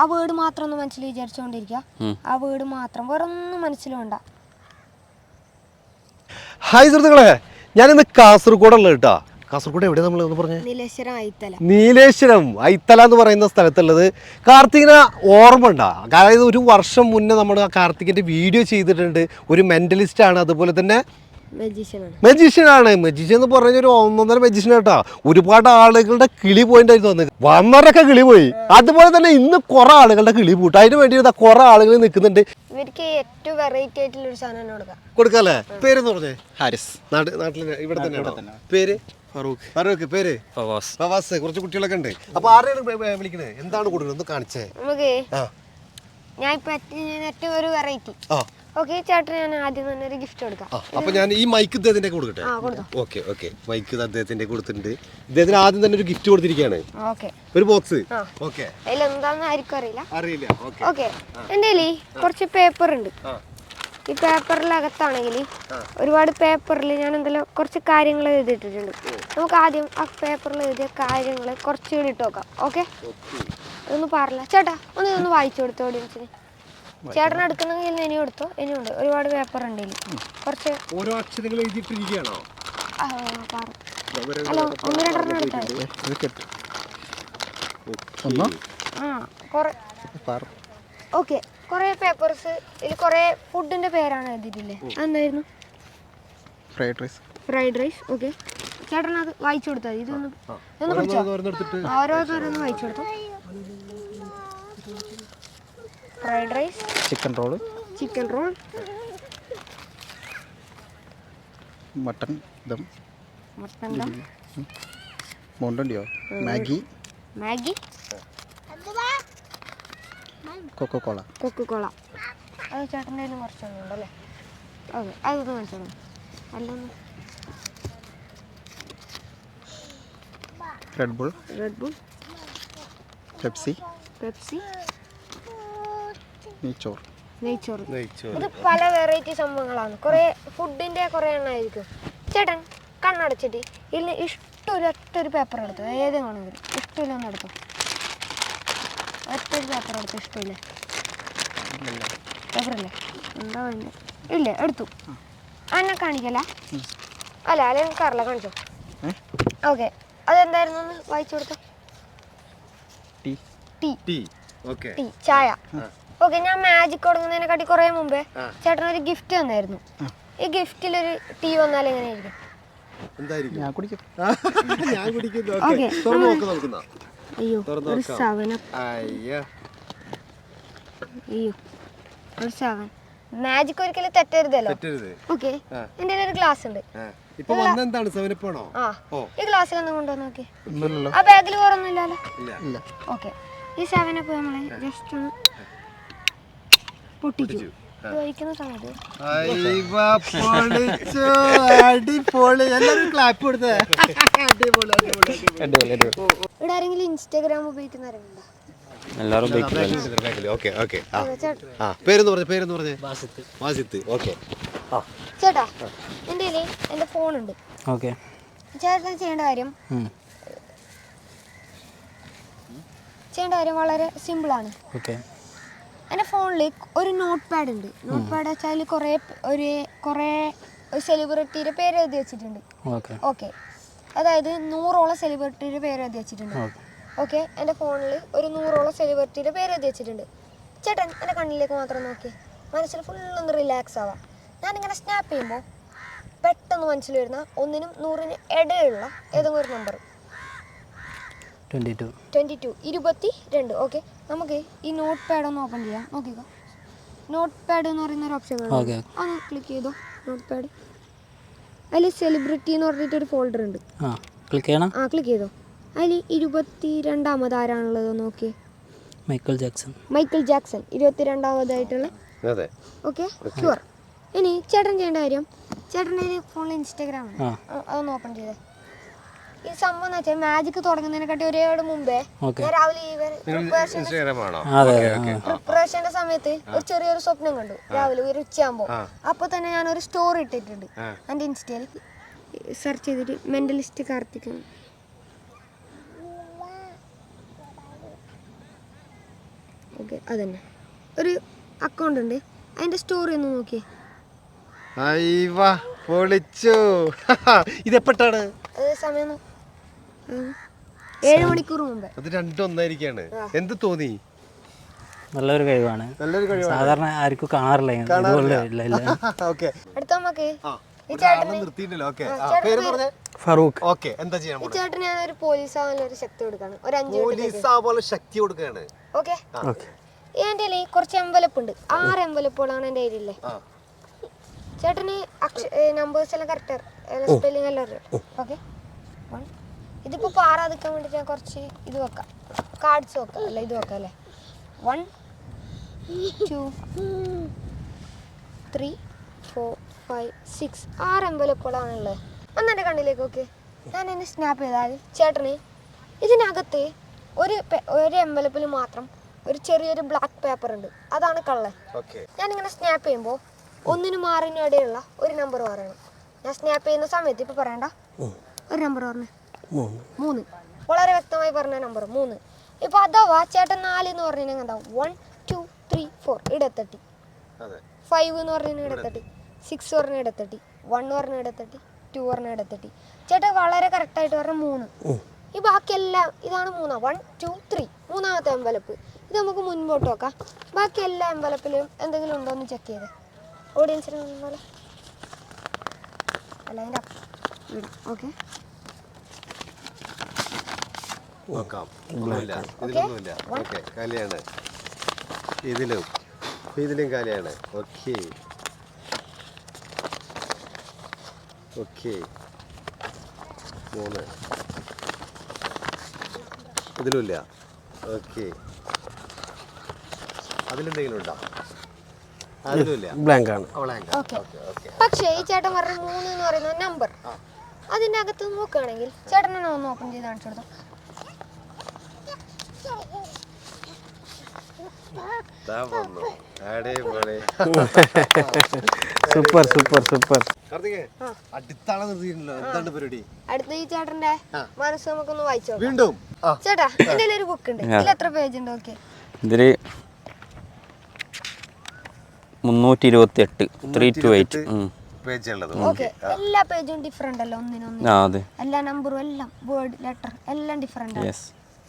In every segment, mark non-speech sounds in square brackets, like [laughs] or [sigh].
ആ വേർഡ് മാത്രം ഒന്ന് മനസ്സിൽ വിചാരിച്ചുകൊണ്ടിരിക്കുക ആ വേർഡ് മാത്രം വേറെ ഒന്നും മനസ്സിൽ വേണ്ട. ഹായ് സുഹൃത്തുക്കളെ ഞാനിന്ന് കാസർഗോഡുള്ള കേട്ടോ. കാസർഗോഡ് എവിടെ നമ്മൾ ഒന്ന് പറഞ്ഞു? നിലേശ്വരം ആയിത്തല നീലേശ്വരം ഐത്തല എന്ന് പറയുന്ന സ്ഥലത്തുള്ളത്. കാർത്തികിനെ ഓർമ്മ ഉണ്ടാ? അതായത് ഒരു വർഷം മുന്നേ നമ്മൾ ആ കാർത്തികിന്റെ വീഡിയോ ചെയ്തിട്ടുണ്ട്. ഒരു മെന്റലിസ്റ്റ് ആണ്. അതുപോലെ തന്നെ മജീഷ്യനാണ് മജീഷ്യൻ ആണ്. മജീഷ്യൻ എന്ന് പറഞ്ഞ ഒരു ഒന്നൊന്നര മജീഷ്യൻ കേട്ടാ. ഒരുപാട് ആളുകളുടെ കിളി പോയിന്റ് പോയിട്ടായിരുന്നു വന്നത് വന്നവരൊക്കെ കിളി പോയി. അതുപോലെ തന്നെ ഇന്ന് കുറെ ആളുകളുടെ കിളി പൂട്ട്. അതിന് വേണ്ടി കുറെ ആളുകൾ നിൽക്കുന്നുണ്ട് ഇവർക്ക് ഏറ്റവും വെറൈറ്റി ആയിട്ടുള്ള ഒരു സാധനം കൊടുക്കാം. കൊടുക്കാല്ലേ പേര് പറഞ്ഞേ? ഹാരിസ്. നാട്ടിൽ നാട്ടിൽ ഇവിടെ തന്നെ പേര്? ഫറൂഖ്. ഫറൂഖ് പേര്? ഫവാസ്. ഫവാസ്. കുറച്ച് കുട്ടികളൊക്കെ ഉണ്ട്. അപ്പൊ ആരെയാണ് വിളിക്കണേ? എന്താണ് കൊടുക്കുന്നത് ഒന്ന് കാണിച്ചേ. നമുക്ക് ആ. ഞാൻ ഇപ്പൊ ഏറ്റവും ഒരു വെറൈറ്റി ആ. ഓക്കെ ചേട്ടന് ഞാൻ ആദ്യം തന്നെ ഒരു ഗിഫ്റ്റ് കൊടുക്കാം. ആ അപ്പൊ ഞാൻ ഈ മൈക്ക് ഇദ്ദേഹത്തിന്റെ കൊടുക്കട്ടെ? Okay okay. മൈക്ക് ഇത് അദ്ദേഹത്തിന്റെ കൊടുത്തിട്ടുണ്ട്. ഇദ്ദേഹത്തിന് ആദ്യം തന്നെ ഒരു ഗിഫ്റ്റ് കൊടുത്തിരിക്കുകയാണ്. ഓക്കെ. ഒരു ബോക്സ്. ഓക്കെ. എന്താണെന്ന് ആർക്കും അറിയില്ല. അറിയില്ല. ഓക്കെ. ഓക്കെ. എന്റെ കുറച്ച് പേപ്പർ ഉണ്ട്. ഈ പേപ്പറിലകത്താണെങ്കിൽ ഒരുപാട് പേപ്പറിൽ ഞാൻ എന്തെല്ലാം കുറച്ച് കാര്യങ്ങൾ എഴുതിയിട്ടിട്ടുണ്ട്. നമുക്ക് ആദ്യം ആ പേപ്പറിൽ എഴുതിയ കാര്യങ്ങൾ കുറച്ച് കൂടി ഇട്ട് നോക്കാം. ഓക്കെ? ഒന്നും പാടില്ല. ചേട്ടാ ഒന്ന് ഇതൊന്ന് വായിച്ചു കൊടുത്തോ ഓഡിയൻസിന് ചേട്ടൻ എടുക്കണമെങ്കിൽ ഇനി എടുത്തോ ഇനിയുണ്ട് ഒരുപാട് പേപ്പർ ഉണ്ട് ഇതിൽ കുറച്ച് ഓരോ അക്ഷരങ്ങൾ എഴുതിയിട്ടിരിക്കുകയാണോ? ആ, പാർ അല്ല ഒന്ന് രണ്ടെണ്ണം എടുത്താൽ ആ കുറേ ഓക്കെ കുറേ പേപ്പേഴ്സ് ഇതിൽ കുറേ ഫുഡിന്റെ പേരാണ് എഴുതിയിട്ടില്ലേ? അതെന്തായിരുന്നു? Fried rice fried rice okay. ചേട്ടൻ അത് വായിച്ചു കൊടുത്താൽ മതി ഇതൊന്ന് ഇതൊന്ന് പിടിച്ചോ ഓരോന്നെടുത്തിട്ട് ഓരോരുത്തരൊന്ന് വായിച്ചു കൊടുത്തു. Fried rice chicken roll chicken roll mutton dum mutton മോണ്ടണ്ടിയോ Maggi Maggi Coca Cola Coca Cola അത് ചേട്ടന്റെ കയ്യിൽ കുറച്ചൊന്നും ഉണ്ടല്ലേ ഓക്കെ അതൊന്ന് മനസ്സിലാവും അല്ലൊന്ന്. Red Bull Red Bull Pepsi Pepsi നെയ്ച്ചോറ്. നെയ്ച്ചോറ്. ഇത് പല വെറൈറ്റി സംഭവങ്ങളാണ്. കുറേ ഫുഡിന്റെ കുറേ എണ്ണമായിരിക്കും ചേട്ടൻ കണ്ണടച്ചിട്ട് ഇഷ്ടമൊരു ഒറ്റ ഒരു പേപ്പർ എടുത്തു? ഏത് വേണമെങ്കിലും. ഇഷ്ടമില്ല ഒന്ന് എടുത്തു? ഒറ്റ ഒരു പേപ്പർ എടുത്തു? ഇഷ്ടമില്ല? പേപ്പറില്ലേ എന്താ വേണ്ടത് ഇല്ല എടുത്തു. അന്നെ കാണിക്കല? അല്ല അല്ല എനിക്കറിയില്ല കാണിച്ചോ? ഓക്കെ. അതെന്തായിരുന്നു ഒന്ന് വായിച്ചു കൊടുത്തു? Tea. Tea. Tea. Okay. Tea. ചായ. ഓക്കെ ഞാൻ മാജിക് തുടങ്ങുന്നതിനെക്കാട്ടി കുറെ മുമ്പേ ചേട്ടൻ ഒരു ഗിഫ്റ്റ് തന്നായിരുന്നു. ഈ ഗിഫ്റ്റിൽ ഒരു ടീ വന്നാൽ എങ്ങനെയായിരിക്കും? എന്തായിരിക്കും? ഞാൻ കുടിക്കും. [laughs] ഞാൻ കുടിക്കുന്നു. ഓക്കേ. തുറന്ന് നോക്ക് നോക്കുന്ന അയ്യോ തുറന്ന് ഒരു നോക്കാം. സെവൻ അയ്യോ. അയ്യോ ഒരു സെവൻ മാജിക് ഒരിക്കലും തെറ്റരുതല്ലോ. തെറ്റരുത്. ഓക്കെ എന്റെ കയ്യിൽ ഒരു ഗ്ലാസ് ഉണ്ട്. ആ. ഇപ്പൊ വന്നെന്താണ് സെവനപ്പാണോ ആ. ഓ. ഈ ഗ്ലാസ്സിൽ ഒന്ന് കൊണ്ടുവന്ന് നോക്കി ഇല്ലല്ലോ. ആ ബാഗിൽ വേറൊന്നും ഇല്ലല്ലോ ഇല്ല. ഇല്ല. ഓക്കെ ഈ സെവനപ്പ് നമ്മളെ ജസ്റ്റ് ഒന്ന് പൊട്ടിച്ചു. അടിപൊളി എല്ലാരും ക്ലാപ്പ് കൊടുത്തേ അടിപൊളി അടിപൊളി ഇവിടെ ആരെങ്കിലും ഇൻസ്റ്റാഗ്രാം ഉപയോഗിക്കുന്നവരുണ്ടോ എല്ലാവരും ഓക്കെ ഓക്കെ ആ. ചേട്ടാ എന്റെ പേരെന്ന് പറഞ്ഞ പേരെന്ന് പറഞ്ഞേ വാസിത്ത് ഓക്കെ ആ ചേട്ടാ എന്റെ കയ്യിൽ എന്റെ ഫോണുണ്ട് ഓക്കെ ചേട്ടൻ ചെയ്യേണ്ട കാര്യം ചെയ്യേണ്ട കാര്യം വളരെ സിമ്പിളാണ് ഓക്കെ എന്റെ ഫോണിൽ ഒരു നോട്ട് പാഡ് ഉണ്ട്. നോട്ട് പാഡ് വെച്ചാൽ കുറേ ഒരു കുറേ സെലിബ്രിറ്റിയുടെ പേര് എഴുതി വെച്ചിട്ടുണ്ട്. ഓക്കെ അതായത് നൂറോളം സെലിബ്രിറ്റിയുടെ പേര് എഴുതി വെച്ചിട്ടുണ്ട്. ഓക്കെ എന്റെ ഫോണിൽ ഒരു നൂറോളം സെലിബ്രിറ്റിയുടെ പേര് എഴുതി വെച്ചിട്ടുണ്ട്. ചേട്ടൻ എന്റെ കണ്ണിലേക്ക് മാത്രം നോക്കി മനസ്സിൽ ഫുൾ ഒന്ന് റിലാക്സ് ആവാം. ഞാനിങ്ങനെ സ്നാപ്പ് ചെയ്യുമ്പോൾ പെട്ടെന്ന് മനസ്സിൽ വരുന്ന ഒന്നിനും നൂറിന് ഇടയുള്ള ഏതെങ്കിലും ഒരു നമ്പർ ട്വന്റി ടു. ഇരുപത്തി രണ്ട് ഓക്കെ. നമുക്ക് ഈ നോട്ട് പാഡ് ഒന്ന് ഓപ്പൺ ചെയ്യാം. നോക്കിക്കോ. നോട്ട് പാഡ് എന്ന് പറയുന്ന ഒരു ഓപ്ഷൻ ഓക്കെ ഒന്ന് ക്ലിക്ക് ചെയ്തോ? നോട്ട് പാഡ് അതിൽ സെലിബ്രിറ്റി എന്ന് പറഞ്ഞിട്ട് ഒരു ഫോൾഡർ ഉണ്ട്. ആ ക്ലിക്ക് ചെയ്യണം. ആ ക്ലിക്ക് ചെയ്തോ? അതിൽ ഇരുപത്തി രണ്ടാമത് ആരാണുള്ളത് നോക്കി മൈക്കിൾ ജാക്സൺ മൈക്കിൾ ജാക്സൺ ഇരുപത്തി രണ്ടാമതായിട്ടുള്ള അതെ. ഓക്കെ ഷുവർ ഇനി ചേട്ടൻ ചെയ്യേണ്ട കാര്യം. ചേട്ടന്റെ ഫോണിൽ ഇൻസ്റ്റാഗ്രാം ആണ് അതൊന്ന് ഓപ്പൺ ചെയ്തേ. ഈ സംഭവം എന്ന് വെച്ചാൽ മാജിക് തുടങ്ങുന്നതിനെക്കാട്ടി ഒരുപാട് മുമ്പേ ഞാൻ രാവിലെ പ്രിപ്പറേഷന്റെ സമയത്ത് ഒരു ചെറിയൊരു സ്വപ്നം കണ്ടു. രാവിലെ ഒരു ഉച്ചയാകുമ്പോൾ അപ്പൊ തന്നെ ഞാൻ ഒരു സ്റ്റോറി ഇട്ടിട്ടുണ്ട് എന്റെ ഇൻസ്റ്റയിൽ സെർച്ച് ചെയ്തിട്ട് മെന്റലിസ്റ്റ് കാർത്തിക് ഓക്കെ അതന്നെ. ഒരു അക്കൗണ്ട് ഉണ്ട്. അതിന്റെ സ്റ്റോറി ഒന്ന് നോക്കിയേ. പൊളിച്ചു. [laughs] ഇത് അത് സമയം. ഏഴ് മണിക്കൂർ മുമ്പേ. അത് രണ്ടും ഒന്നായിരിക്കാണ്. എന്ത് തോന്നി? നല്ലൊരു കഴിവാണ്. നല്ലൊരു കഴിവാണ്. സാധാരണ ആർക്കും കാണാറില്ല. ഇതുപോലെ ഇല്ല ഇല്ല. [laughs] ഓക്കെ. അടുത്ത നമുക്ക് ആ ഈ ചേട്ടന് നിർത്തിയിട്ടല്ലോ ഓക്കെ. പേര് പറഞ്ഞേ? ഫറൂഖ്. ഓക്കെ എന്താ ചെയ്യാൻ ഈ ചേട്ടന് ഞാൻ ഒരു പോലീസ് ആവാനുള്ള ഒരു ശക്തി കൊടുക്കാണ്. ഒരു അഞ്ച് പോലീസ് ആ പോലെ ശക്തി കൊടുക്കാണ്. ഓക്കെ. എന്റെ കയ്യിൽ കുറച്ച് എംവലപ്പ് ഉണ്ട്. ആറ് എംവലപ്പുകളാണ് എന്റെ കയ്യിലില്ലേ? ആ. ചേട്ടന് നമ്പേഴ്സ് എല്ലാം കറക്റ്റ് സ്പെല്ലിംഗ് എല്ലാം അറിയാം ഓക്കെ. ഇതിപ്പോൾ പാറാതിക്കാൻ വേണ്ടിയിട്ട് ഞാൻ കുറച്ച് ഇത് വെക്കാം. കാർഡ്സ് വെക്കാം അല്ല? ഇത് വെക്കാം അല്ലേ? One two three four five six ആറ് എംവലപ്പുകളാണുള്ളത് ഒന്ന് എന്റെ കണ്ണിലേക്ക് ഓക്കെ ഞാൻ എന്നെ സ്നാപ്പ് ചെയ്താൽ ചേട്ടന് ഇതിനകത്ത് ഒരു ഒരു എമ്പലപ്പിൽ മാത്രം ഒരു ചെറിയൊരു ബ്ലാക്ക് പേപ്പർ ഉണ്ട്. അതാണ് കള്ളൻ ഞാൻ ഞാനിങ്ങനെ സ്നാപ്പ് ചെയ്യുമ്പോൾ ഒന്നിനു ആറിനും ഇടയിലുള്ള ഒരു നമ്പർ പറയണം. ഞാൻ സ്നാപ്പ് ചെയ്യുന്ന സമയത്ത് ഇപ്പൊ പറയണ്ട. ഒരു നമ്പർ പറഞ്ഞു. മൂന്ന്. മൂന്ന്. വളരെ വ്യക്തമായി പറഞ്ഞ നമ്പർ മൂന്ന്. ഇപ്പൊ അഥവാ ചേട്ടൻ നാല് എന്ന് പറഞ്ഞാൽ എന്താ വൺ ടു ത്രീ ഫോർ ഇടത്തട്ടി. അതെ. ഫൈവ് എന്ന് പറഞ്ഞ ഇടത്തട്ടി. സിക്സ് പറഞ്ഞ ഇടത്തട്ടി. വൺ പറഞ്ഞ ഇടത്തട്ടി. ടു പറഞ്ഞ ഇടത്തട്ടി. ചേട്ടൻ വളരെ കറക്റ്റായിട്ട് പറഞ്ഞ മൂന്ന്. ഈ ബാക്കിയെല്ലാം ഇതാണ് മൂന്നാ. വൺ ടു ത്രീ മൂന്നാമത്തെ എംവലപ്പ് ഇത് നമുക്ക് മുൻപോട്ട് നോക്കാം. ബാക്കി എല്ലാ എംവലപ്പിലും എന്തെങ്കിലും ഉണ്ടോ എന്ന് ചെക്ക് ചെയ്ത് ഓഡിയൻസിന് പോലെ അല്ല അതിന്റെ ഓക്കെ നോക്കാം. ഒന്നുമില്ല. ഇതിലൊന്നുമില്ല. ഓക്കെ. കാലിയാണ്. ഇതിലും. ഇതിലും കാലിയാണ്. ഓക്കെ. ഓക്കെ. മൂന്ന്. ഇതിലുമില്ല. ഓക്കെ. അതിലെന്തെങ്കിലും ഉണ്ടോ? ബ്ലാങ്ക് ആണ്. പക്ഷേ ഈ ചേട്ടൻ പറഞ്ഞ മൂന്ന് എന്ന് പറയുന്ന നമ്പർ അതിന്റെ അകത്ത് നോക്കുകയാണെങ്കിൽ ചേട്ടനെ ഒന്ന് ഓപ്പൺ ചെയ്ത് കാണിച്ചു കൊടുത്തു അടിപൊളി സൂപ്പർ സൂപ്പർ സൂപ്പർ അടുത്ത ഈ ചേട്ടന്റെ മനസ്സ് നമുക്കൊന്ന് വായിച്ചോ വീണ്ടും? ചേട്ടാ എന്റെ ഒരു ബുക്ക് ഉണ്ട്. ഇതിൽ എത്ര പേജ് ഉണ്ട്? ഓക്കെ. ഇതിൽ മുന്നൂറ്റി ഇരുപത്തി എട്ട് ത്രീ ടു എയ്റ്റ് പേജ് ഉള്ളത്. ഓക്കെ. എല്ലാ പേജും ഡിഫറെന്റ് അല്ല? ഒന്നിനൊന്ന് അതെ. എല്ലാ നമ്പറും എല്ലാം വേർഡ് ലെറ്റർ എല്ലാം ഡിഫറെന്റ് ആണ്.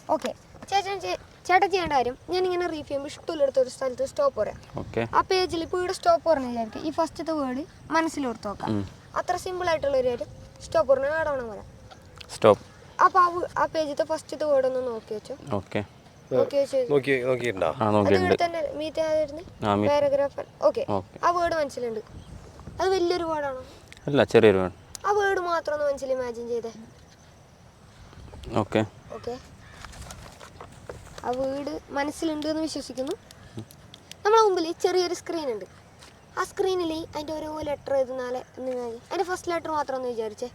ഓക്കെ. ചേട്ടൻ ചെ- ചേട്ടൻ ചെയ്യേണ്ട കാര്യം ഞാൻ ഇങ്ങനെ റീഫ് ചെയ്യുമ്പോൾ ഇഷ്ടമില്ലെടുത്ത ഒരു സ്ഥലത്ത് സ്റ്റോപ്പ് പറയാം. ഓക്കെ ആ പേജിൽ ഇപ്പോൾ ഇവിടെ സ്റ്റോപ്പ് പറഞ്ഞു വിചാരിക്കും ഈ ഫസ്റ്റത്തെ വേർഡ് മനസ്സിലോർത്ത് നോക്കാം അത്ര സിമ്പിൾ ആയിട്ടുള്ള ഒരു കാര്യം സ്റ്റോപ്പ് പറഞ്ഞ ആടവണം പറയാം. സ്റ്റോപ്പ് അപ്പോൾ ആ പേജിത്തെ ഫസ്റ്റത്തെ വേർഡ് ഒന്ന് നോക്കി വെച്ചു. ഓക്കെ നോക്കി വെച്ച് നോക്കി നോക്കിയിട്ടുണ്ടോ? ആ അത് നോക്കിയിട്ടുണ്ട് ഇവിടെ തന്നെ മീറ്റ് ആയിരുന്നു ആ പാരഗ്രാഫ് ഓക്കെ ഓക്കെ ആ വേർഡ് മനസ്സിലുണ്ട്. അത് വലിയൊരു വേർഡാണോ അല്ല ചെറിയൊരു വേർഡ് ആ വേർഡ് മാത്രം ഒന്ന് മനസ്സിൽ ഇമാജിൻ ചെയ്തേ. ഓക്കെ ഓക്കെ ആ വീട് മനസ്സിലുണ്ട് എന്ന് വിശ്വസിക്കുന്നു. നമ്മളെ മുമ്പിൽ ചെറിയൊരു സ്ക്രീൻ ഉണ്ട്. ആ സ്ക്രീനിൽ അതിന്റെ ഓരോ ലെറ്റർ എഴുതുന്നാലേ എന്ന് വിചാരിച്ച് അതിന്റെ ഫസ്റ്റ് ലെറ്റർ മാത്രം ഒന്ന് വിചാരിച്ചേ.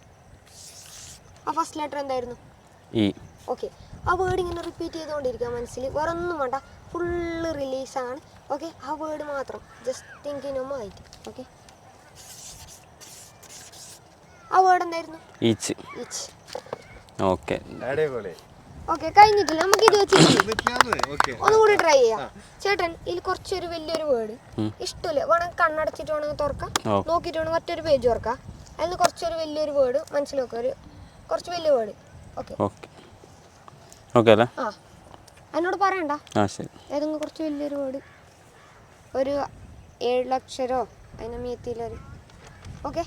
ആ ഫസ്റ്റ് ലെറ്റർ എന്തായിരുന്നു? ഓക്കെ ആ വേർഡ് ഇങ്ങനെ റിപ്പീറ്റ് ചെയ്തുകൊണ്ടിരിക്കുക മനസ്സിൽ വേറെ ഒന്നും വേണ്ട ഫുള്ള് റിലീസാണ് ഓക്കെ ആ വേർഡ് മാത്രം. ജസ്റ്റ് തിങ്കിങ് ആയിട്ട് ഓക്കെ ആ വേർഡ് എന്തായിരുന്നു? ഈച്ച് ഈച്ച് ഓക്കെ അടിപൊളി. ഓക്കെ കഴിഞ്ഞിട്ടില്ല. നമുക്ക് ഇത് വെച്ച് ഓക്കെ. ഒന്നുകൂടി ട്രൈ ചെയ്യാം. ചേട്ടൻ ഇതിൽ കുറച്ചൊരു വലിയൊരു വേർഡ് ഇഷ്ടമില്ല. വേണമെങ്കിൽ കണ്ണടച്ചിട്ട് വേണമെങ്കിൽ തുറക്കാം. നോക്കിയിട്ട് വേണമെങ്കിൽ മറ്റൊരു പേജ് തുറക്കാം. അതിൽ കുറച്ചൊരു വലിയൊരു വേർഡ് മനസ്സിൽ വെക്കുക ഒരു കുറച്ച് വലിയ വേർഡ് ഓക്കെ. ഓക്കെ. ഓക്കെ അല്ലേ? ആ. എന്നോട് പറയണ്ട. ആ ശരി. ഏതെങ്കിലും കുറച്ച് വലിയൊരു വേർഡ് ഒരു ഏഴ് അക്ഷരോ അതിന് മീത്തിയിലൊരു. ഓക്കെ.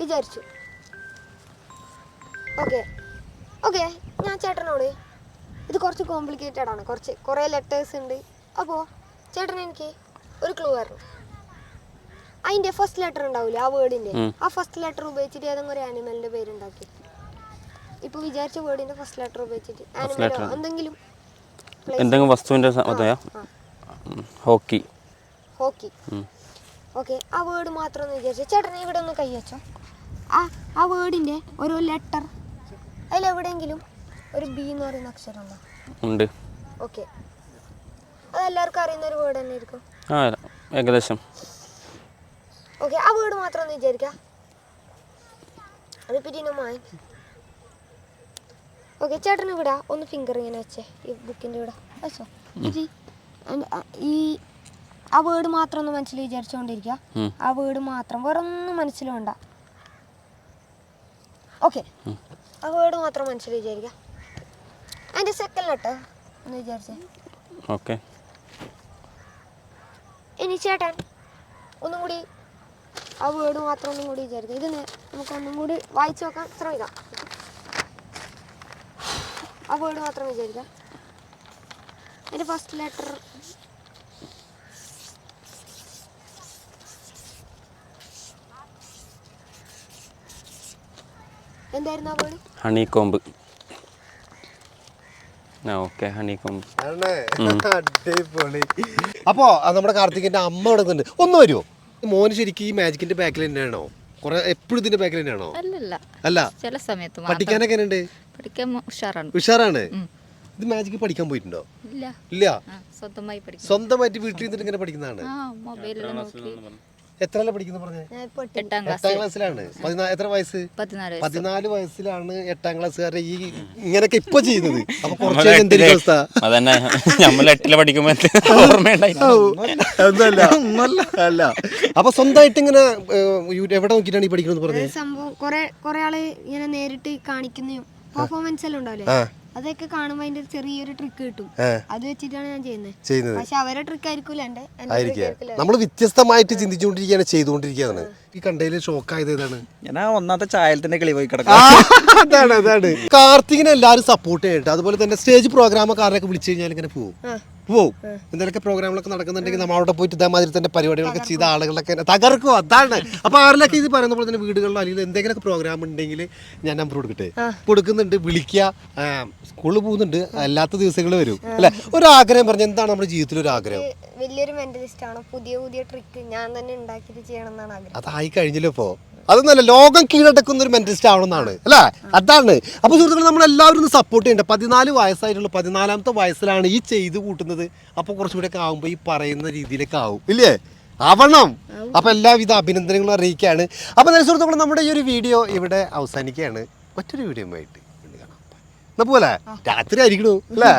വിചാരിച്ചു. ഓക്കെ. ഓക്കെ ഞാൻ ചേട്ടനോട് ഇത് കുറച്ച് കോംപ്ലിക്കേറ്റഡ് ആണ്. കുറച്ച് കുറേ ലെറ്റേഴ്സ് ഉണ്ട്. അപ്പോൾ ചേട്ടൻ എനിക്ക് ഒരു ക്ലൂ ആയിരുന്നു അതിന്റെ ഫസ്റ്റ് ലെറ്റർ ഉണ്ടാവില്ല ആ വേർഡിന്റെ ആ ഫസ്റ്റ് ലെറ്റർ ഉപയോഗിച്ചിട്ട് ഏതെങ്കിലും ഒരു ആനിമലിന്റെ പേരുണ്ടാക്കി. ഇപ്പോൾ വിചാരിച്ച വേർഡിന്റെ ഫസ്റ്റ് ലെറ്റർ ഉപയോഗിച്ചിട്ട് ആനിമലോ എന്തെങ്കിലും എന്തെങ്കിലും ആ ഹോക്കി. ഹോക്കി. ഓക്കെ ആ വേർഡ് മാത്രം വിചാരിച്ചു. ചേട്ടൻ ഇവിടെ ഒന്ന് കൈ വെച്ചോ. ആ ആ വേർഡിന്റെ ഓരോ ലെറ്റർ അതിലെവിടെയെങ്കിലും ഒരു ബി എന്ന് പറയുന്ന അക്ഷരം ഉണ്ടോ. ഉണ്ട് ഓക്കെ അതെല്ലാവർക്കും അറിയുന്ന ഒരു വേർഡ് തന്നെ ആയിരിക്കും. ആ ഏകദേശം. ഓക്കെ ആ വേർഡ് മാത്രം ഒന്ന് വിചാരിക്കാം. റിപ്പീറ്റ് ചെയ്യുന്ന മായി ഓക്കെ ചേട്ടൻ ഇവിടെ. ഒന്ന് ഫിംഗർ ഇങ്ങനെ വെച്ചേ. ഈ ബുക്കിന്റെ ഇവിടെ. വെച്ചോ ഇരി ഈ ആ വേർഡ് മാത്രം ഒന്ന് മനസ്സിൽ വിചാരിച്ചുകൊണ്ടിരിക്കുക ആ വേർഡ് മാത്രം വേറെ ഒന്നും മനസ്സിൽ ഓക്കെ ആ വേർഡ് മാത്രം മനസ്സിൽ വിചാരിക്കാം. അതിന്റെ സെക്കൻഡ് ലെറ്റർ എന്ന് വിചാരിച്ചേ. ഓക്കെ. ഇനി ചേട്ടൻ ഒന്നും കൂടി ആ വേർഡ് മാത്രം ഒന്നും കൂടി വിചാരിക്കുക ഇത് നമുക്ക് ഒന്നും കൂടി വായിച്ചു നോക്കാൻ ശ്രമിക്കാം. ആ വേർഡ് മാത്രം വിചാരിക്കാം. എന്റെ ഫസ്റ്റ് ലെറ്റർ എന്തായിരുന്നു honeycomb okay honeycomb അപ്പോ നമ്മുടെ കാർത്തികിന്റെ അമ്മ കിടക്കുന്നുണ്ട് ഉണ്ട് ഒന്ന് വരുമോ മോന് ശരിക്കും ഈ മാജിക്കിന്റെ ബാക്കിൽ തന്നെയാണോ? കുറെ എപ്പോഴും ഇതിന്റെ ബാക്കിൽ തന്നെയാണോ? അല്ലല്ല. അല്ല. ചില സമയത്ത് പഠിക്കാനൊക്കെ ഉണ്ട് പഠിക്കാൻ ഉഷാറാണ്. ഉഷാറാണ്? ഇത് മാജിക്ക് പഠിക്കാൻ പോയിട്ടുണ്ടോ? ഇല്ല. ഇല്ല. സ്വന്തമായി സ്വന്തമായിട്ട് വീട്ടിൽ നിന്നിട്ട് ഇങ്ങനെ പഠിക്കുന്നതാണ്. ആ മൊബൈലിൽ നോക്കി. എത്രയല്ല പഠിക്കുന്നു പറഞ്ഞേ? എട്ടാം ക്ലാസ് എട്ടാം ക്ലാസ്സിലാണ്. എത്ര വയസ്സ്? പതിനാല് വയസ്സ്. പതിനാല് വയസ്സിലാണ് എട്ടാം ക്ലാസ്സുകാരെ ഈ ഇങ്ങനൊക്കെ ഇപ്പൊ ചെയ്യുന്നത്. അപ്പൊ കുറച്ച് കഴിഞ്ഞ് എന്തായിരിക്കും അവസ്ഥ? അതന്നെ. നമ്മൾ എട്ടിൽ പഠിക്കുമ്പോ അല്ല. അപ്പൊ സ്വന്തമായിട്ട് ഇങ്ങനെ എവിടെ നോക്കിയിട്ടാണ് ഈ പഠിക്കുന്നത് പറഞ്ഞത് സംഭവം കൊറേ കൊറേ ആൾ ഇങ്ങനെ നേരിട്ട് കാണിക്കുന്നതും പെർഫോമൻസ് എല്ലാം ഉണ്ടാവില്ലേ. അതൊക്കെ കാണുമ്പോൾ അതിന്റെ ചെറിയൊരു ട്രിക്ക് കിട്ടും. അത് വെച്ചിട്ടാണ് ഞാൻ ചെയ്യുന്നത്. ചെയ്യുന്നത്. പക്ഷെ അവരെ ട്രിക്ക് ആയിരിക്കും എന്റെ ആയിരിക്കില്ല. നമ്മൾ വ്യത്യസ്തമായിട്ട് ചിന്തിച്ചുകൊണ്ടിരിക്കുകയാണ് ചെയ്തുകൊണ്ടിരിക്കുകയാണ്. ഈ കണ്ടതിൽ ഷോക്കായത് ഏതാണ് ഞാൻ ആ ഒന്നാമത്തെ ചായത്തിന്റെ കിളി പോയി കിടക്കാം അതാണ് അതാണ്. കാർത്തികിനെ എല്ലാവരും സപ്പോർട്ട് ചെയ്തിട്ട് അതുപോലെ തന്നെ സ്റ്റേജ് പ്രോഗ്രാമൊക്കെ ആരൊക്കെ വിളിച്ചു കഴിഞ്ഞാൽ ഇങ്ങനെ പോകും പോവും. എന്തെങ്കിലുമൊക്കെ പ്രോഗ്രാമുകളൊക്കെ നടക്കുന്നുണ്ടെങ്കിൽ നമ്മൾ അവിടെ പോയിട്ട് ഇതേമാതിരി തന്നെ പരിപാടികളൊക്കെ ചെയ്ത ആളുകളൊക്കെ തകർക്കും. അതാണ്. അപ്പൊ ആരിലൊക്കെ ഇത് പറയുന്ന പോലെ തന്നെ വീടുകളിലോ അല്ലെങ്കിൽ എന്തെങ്കിലുമൊക്കെ പ്രോഗ്രാം ഉണ്ടെങ്കിൽ ഞാൻ നമ്പർ കൊടുക്കട്ടെ. കൊടുക്കുന്നുണ്ട് വിളിക്കുക. സ്കൂളിൽ പോകുന്നുണ്ട്. അല്ലാത്ത ദിവസങ്ങൾ വരും. അല്ലെ? ഒരു ആഗ്രഹം പറഞ്ഞ എന്താണ് നമ്മുടെ ജീവിതത്തിൽ ഒരു ആഗ്രഹം വലിയൊരു മെന്റലിസ്റ്റ് ആണ്? പുതിയ പുതിയ ട്രിക്ക് ഞാൻ തന്നെ ഉണ്ടാക്കിയിട്ട് ചെയ്യണം എന്നാണ് ആഗ്രഹം. അതായി കഴിഞ്ഞല്ലോ ഇപ്പോ? അതൊന്നല്ല ലോകം കീഴടക്കുന്ന ഒരു മെന്റലിസ്റ്റ് ആവണമെന്നാണ് അല്ലേ? അതാണ്. അപ്പൊ സുഹൃത്തുക്കൾ നമ്മൾ എല്ലാവരും സപ്പോർട്ട് ചെയ്യേണ്ട? പതിനാല് വയസ്സായിട്ടുള്ള പതിനാലാമത്തെ വയസ്സിലാണ് ഈ ചെയ്ത് കൂട്ടുന്നത്. അപ്പൊ കുറച്ചുകൂടെ ഒക്കെ ആവുമ്പോ ഈ പറയുന്ന രീതിയിലൊക്കെ ആവും ഇല്ലേ? ആവണം. അപ്പൊ എല്ലാവിധ അഭിനന്ദനങ്ങളും അറിയിക്കുകയാണ്. അപ്പൊ നല്ല സുഹൃത്തുക്കൾ നമ്മുടെ ഈ ഒരു വീഡിയോ ഇവിടെ അവസാനിക്കുകയാണ്. മറ്റൊരു വീഡിയോ ആയിട്ട് കാണാം. പോലെ രാത്രി ആയിരിക്കണു അല്ലേ?